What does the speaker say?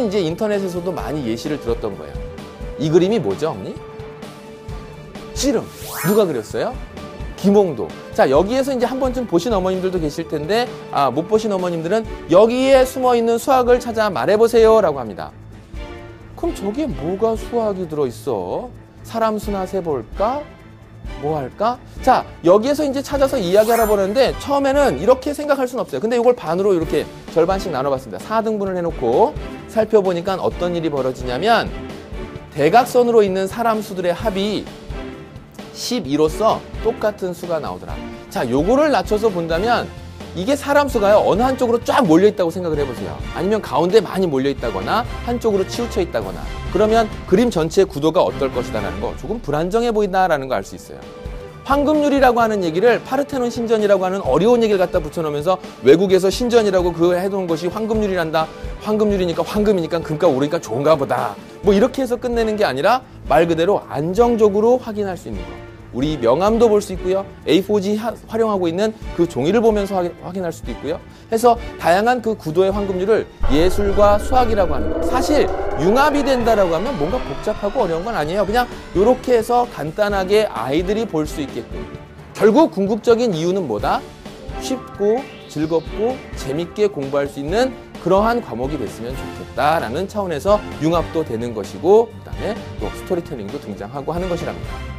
이제 인터넷에서도 많이 예시를 들었던 거예요. 이 그림이 뭐죠, 언니? 씨름. 누가 그렸어요? 김홍도. 자, 여기에서 이제 한 번쯤 보신 어머님들도 계실 텐데, 아, 못 보신 어머님들은 여기에 숨어 있는 수학을 찾아 말해보세요. 라고 합니다. 그럼 저기에 뭐가 수학이 들어있어? 사람 수나 세볼까? 뭐 할까? 자, 여기에서 이제 찾아서 이야기 알아보는데 처음에는 이렇게 생각할 수는 없어요. 근데 이걸 반으로 이렇게 절반씩 나눠봤습니다. 4등분을 해놓고 살펴보니까 어떤 일이 벌어지냐면 대각선으로 있는 사람 수들의 합이 12로서 똑같은 수가 나오더라. 자, 요거를 낮춰서 본다면 이게 사람 수가요. 어느 한쪽으로 쫙 몰려 있다고 생각을 해보세요. 아니면 가운데 많이 몰려 있다거나 한쪽으로 치우쳐 있다거나 그러면 그림 전체의 구도가 어떨 것이다라는 거 조금 불안정해 보인다라는 거 알 수 있어요. 황금률이라고 하는 얘기를 파르테논 신전이라고 하는 어려운 얘기를 갖다 붙여놓으면서 외국에서 신전이라고 그 해놓은 것이 황금률이란다. 황금률이니까 황금이니까 금값 오르니까 좋은가 보다. 뭐 이렇게 해서 끝내는 게 아니라 말 그대로 안정적으로 확인할 수 있는 거. 우리 명암도 볼 수 있고요. A4G 하- 활용하고 있는 그 종이를 보면서 확인- 확인할 수도 있고요. 해서 다양한 그 구도의 황금률을 예술과 수학이라고 하는 거. 사실 융합이 된다라고 하면 뭔가 복잡하고 어려운 건 아니에요. 그냥 이렇게 해서 간단하게 아이들이 볼 수 있게끔. 결국 궁극적인 이유는 뭐다? 쉽고 즐겁고 재밌게 공부할 수 있는 그러한 과목이 됐으면 좋겠다라는 차원에서 융합도 되는 것이고 그다음에 또 스토리텔링도 등장하고 하는 것이랍니다.